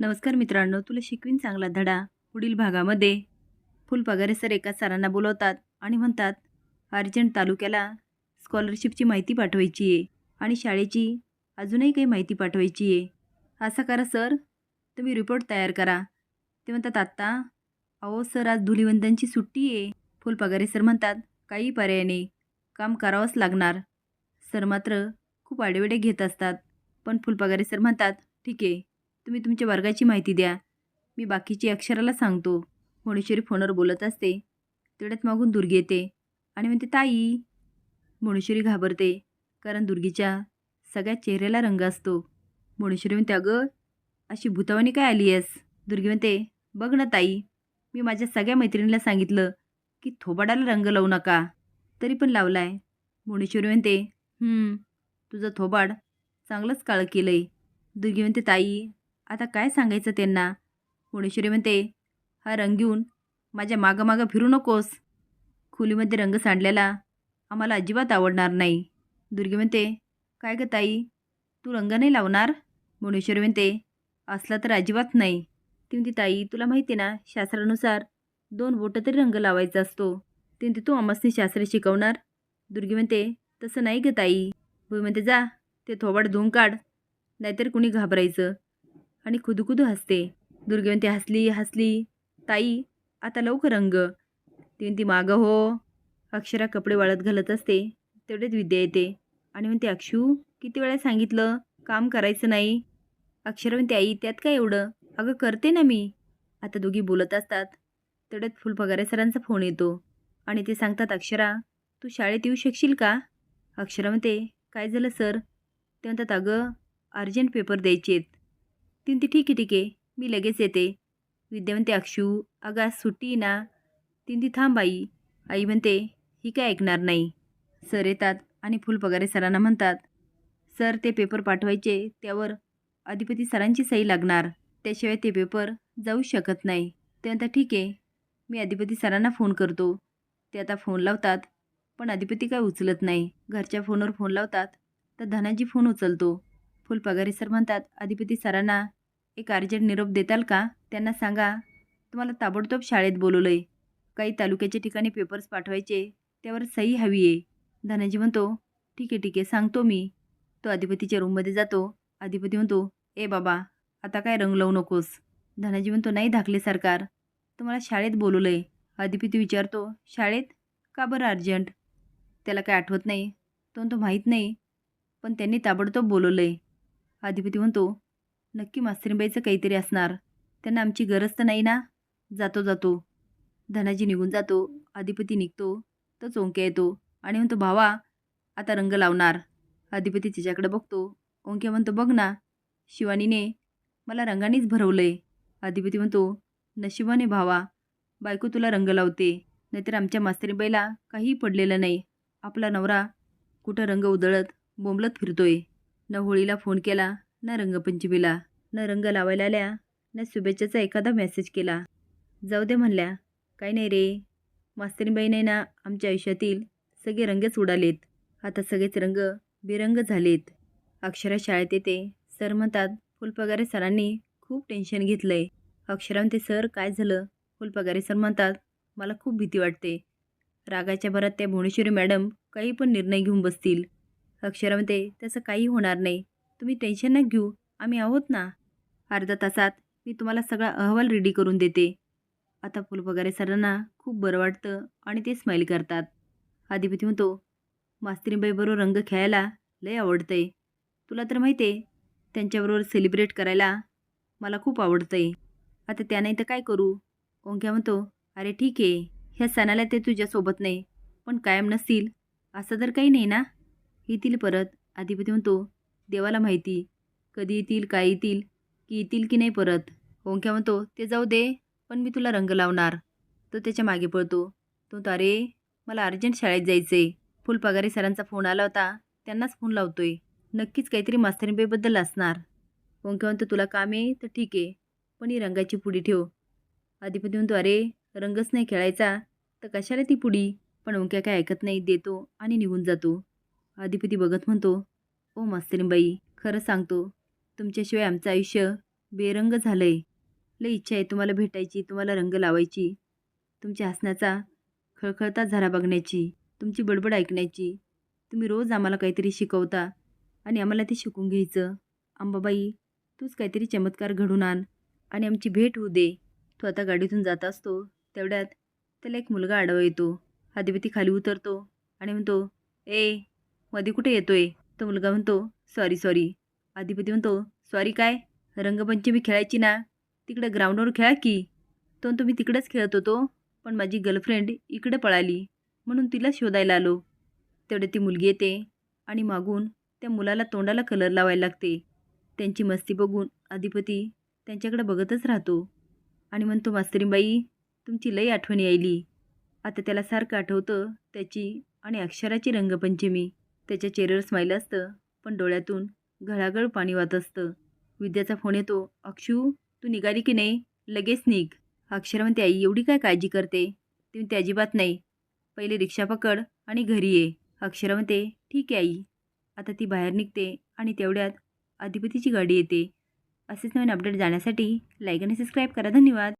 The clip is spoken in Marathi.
नमस्कार मित्रांनो तुला शिकवीन चांगला धडा पुढील भागामध्ये. फुलपगारे सर एका सरांना बोलवतात आणि म्हणतात अर्जंट तालुक्याला स्कॉलरशिपची माहिती पाठवायची आहे आणि शाळेची अजूनही काही माहिती पाठवायची आहे असं करा सर तुम्ही रिपोर्ट तयार करा. ते म्हणतात आत्ता? अहो सर आज धुलिवंतांची सुट्टी आहे फुलपगारे सर म्हणतात काही पर्याय नाही काम करावंच लागणार. सर मात्र खूप आडेवेडे घेत असतात. पण फुलपगारे सर म्हणतात ठीक आहे तुम्ही तुमच्या वर्गाची माहिती द्या. मी बाकीची अक्षराला सांगतो. मोणेश्वरी फोनवर बोलत असते. तेवढ्यात मागून दुर्गी येते. आणि म्हणते ताई. मोणेश्वरी घाबरते. कारण दुर्गीच्या सगळ्या चेहऱ्याला रंग असतो. मोणेश्वरी म्हणते अगं अशी भूतावानी काय आली आहेस? दुर्गी म्हणते बघ ना ताई. मी माझ्या सगळ्या मैत्रिणीला सांगितलं की थोबाडाला रंग लावू नका. तरी पण लावलाय. मोणेश्वरी म्हणते तुझं थोबाड चांगलंच काळं केलं आहे दुर्गी म्हणते ताई आता काय सांगायचं त्यांना? कोणेश्वरी म्हणते हा रंग घेऊन माझ्या मागं मागं फिरू नकोस. खोलीमध्ये रंग सांडलेला आम्हाला अजिबात आवडणार नाही. दुर्गी म्हणते काय गं ताई तू रंग नाही लावणार? मुणेश्वरी म्हणते असला तर अजिबात नाही. ती म्हणते ताई तुला माहिती आहे ना शास्त्रानुसार दोन बोटं तरी रंग लावायचा असतो. ती म्हणते तू आम्हासनी शास्त्र शिकवणार. दुर्गी म्हणते तसं नाही गं ताई. भुई म्हणते जा ते थोबाड धुवून काढ नाहीतर कुणी घाबरायचं. आणि खुदुखुदू हसते. दुर्गे म्हणते हसली हसली. ताई आता लवकर रंग. ती म्हणते मागं हो. अक्षरा कपडे वाळत घालत असते. तेवढेच विद्या येते. आणि म्हणते अक्षू किती वेळा सांगितलं? काम करायचं नाही. अक्षरा म्हणते आई त्यात काय एवढं? अगं करते ना मी. आता दोघी बोलत असतात. तेवढ्यात फुलपगारे सरांचा फोन येतो. आणि ते सांगतात अक्षरा तू शाळेत येऊ शकशील का? अक्षरा म्हणते काय झालं सर? ते म्हणतात अगं अर्जंट पेपर द्यायचे आहेत ती म्हणते ठीक आहे ठीक आहे मी लगेच येते. विद्या म्हणते अक्षू अगं आज सुट्टी आहे ना. ती म्हणते थांब आई. आई म्हणते ही काय ऐकणार नाही. सर येतात आणि फुल पगारे सरांना म्हणतात सर ते पेपर पाठवायचे त्यावर अधिपती सरांची सही लागणार त्याशिवाय ते पेपर जाऊ शकत नाही. ते आता ठीक आहे मी अधिपती सरांना फोन करतो. ते आता फोन लावतात पण अधिपती काय उचलत नाही. घरच्या फोनवर फोन लावतात तर धनाजी फोन उचलतो. फुल पगारी सर म्हणतात अधिपती सरांना एक अर्जंट निरोप देताल का? त्यांना सांगा. तुम्हाला ताबडतोब शाळेत बोलवलं आहे काही तालुक्याच्या ठिकाणी पेपर्स पाठवायचे. त्यावर सही हवी आहे. धनाजी म्हणतो ठीक आहे ठीक आहे सांगतो मी. तो अधिपतीच्या रूममध्ये जातो. अधिपती म्हणतो ए बाबा आता काय रंग लावू नकोस. धनाजी म्हणतो नाही धाकले सरकार. तुम्हाला शाळेत बोलवलं आहे अधिपती विचारतो शाळेत? का बरं अर्जंट? त्याला काय आठवत नाही? तो म्हणतो माहीत नाही. पण त्यांनी ताबडतोब बोलवलं आहे अधिपती म्हणतो नक्की मास्तरीबाईचं काहीतरी असणार. त्यांना आमची गरज तर नाही ना? जातो जातो. धनाजी निघून जातो. अधिपती निघतो. तर चोंक्या येतो. आणि म्हणतो भावा आता रंग लावणार. अधिपती तिच्याकडे बघतो. ओंक्या म्हणतो बघ ना शिवानीने मला रंगानेच भरवलं आहे अधिपती म्हणतो नशिबाने भावा बायको तुला रंग लावते. नाहीतर आमच्या मास्तरीबाईला काहीही पडलेलं नाही. आपला नवरा कुठं रंग उधळत बोंबलत फिरतोय. न होळीला फोन केला न रंगपंचमीला. न रंग लावायला आल्या न शुभेच्छाचा एखादा मेसेज केला. जाऊ दे म्हणल्या काही नाही रे. मास्तरीबाई नाही ना आमच्या आयुष्यातील सगळे रंगच उडालेत. आता सगळेच रंग बेरंग झालेत. अक्षरा शाळेत येते. सर म्हणतात फुलपगारे सरांनी खूप टेन्शन घेतलं आहे अक्षरा म्हणते सर काय झालं? फुलपगारे सर म्हणतात मला खूप भीती वाटते. रागाच्या भरात त्या भुवनेश्वरी मॅडम काही पण निर्णय घेऊन बसतील. अक्षरा म्हणते तसं काही होणार नाही. तुम्ही टेन्शन न घेऊ. आम्ही आहोत ना? अर्धा तासात मी तुम्हाला सगळा अहवाल रेडी करून देते. आता फुलपगारे सरांना खूप बरं वाटतं आणि ते स्माईल करतात. अधिपती म्हणतो मास्तरीबाईबरोबर रंग खेळायला लय आवडतंय. तुला तर माहिती आहे त्यांच्याबरोबर सेलिब्रेट करायला मला खूप आवडतंय. आता त्याने तर काय करू? ओंक्या म्हणतो अरे ठीक आहे ह्या सणाला ते तुझ्यासोबत नाही पण कायम नसतील. असं तर काही नाही ना? येतील परत. अधिपती म्हणतो देवाला माहिती कधी येतील काय येतील की येतील की नाही परत? ओंक्या म्हणतो ते जाऊ दे पण मी तुला रंग लावणार. तो त्याच्यामागे पळतो. तो म्हणतो, अरे मला अर्जंट शाळेत जायचं आहे फुलपगारी सरांचा फोन आला होता. त्यांनाच फोन लावतोय. नक्कीच काहीतरी मास्तरीबाईबद्दल असणार. ओंक्या म्हणतो तुला काम आहे? तर ठीक आहे. पण ही रंगाची पुडी ठेव. अधिपती म्हणतो अरे रंगच नाही खेळायचा. तर कशाला ती पुडी? पण ओंक्या काय ऐकत नाही देतो आणि निघून जातो. अधिपती बघत म्हणतो ओ मास्तरीबाई खरं सांगतो तुमच्याशिवाय आमचं आयुष्य बेरंग झालं आहे लई इच्छा आहे तुम्हाला भेटायची तुम्हाला रंग लावायची. तुमच्या हसण्याचा खळखळता झरा बघण्याची तुमची बडबड ऐकण्याची. तुम्ही रोज आम्हाला काहीतरी शिकवता आणि आम्हाला ते शिकून घ्यायचं. अंबाबाई तूच काहीतरी चमत्कार घडून आण आणि आमची भेट होऊ दे. तो आता गाडीतून जात असतो तेवढ्यात त्याला एक मुलगा आडवा येतो. अधिपती खाली उतरतो आणि म्हणतो ए मध्ये कुठे येतोय? तो मुलगा म्हणतो सॉरी सॉरी. अधिपती म्हणतो सॉरी काय? रंगपंचमी खेळायची ना. तिकडे ग्राउंडवर खेळा की. तो तुम्ही तिकडेच खेळत होतो पण माझी गर्लफ्रेंड इकडे पळाली म्हणून तिला शोधायला आलो. तेवढे ती मुलगी येते आणि मागून त्या मुलाला तोंडाला कलर लावायला लागते. त्यांची मस्ती बघून अधिपती त्यांच्याकडे बघतच राहतो आणि म्हणतो मास्तरीबाई तुमची लई आठवण यायली. आता त्याला सारखं आठवतं त्याची आणि अक्षराची रंगपंचमी. त्याच्या चेहऱ्यावर स्माईल असतं पण डोळ्यातून घळागळ पाणी वाहत असतं. विद्याचा फोन येतो अक्षू तू निघाली की नाही? लगेच निघ. अक्षर म्हणते आई एवढी काय काळजी करते? ती म्हणते अजिबात नाही. पहिले रिक्षा पकड आणि घरी ये. अक्षरा म्हणते ठीक आहे आई. आता ती बाहेर निघते आणि तेवढ्यात अधिपतीची गाडी येते. असेच नवीन अपडेट जाण्यासाठी लाईक आणि सबस्क्राईब करा. धन्यवाद.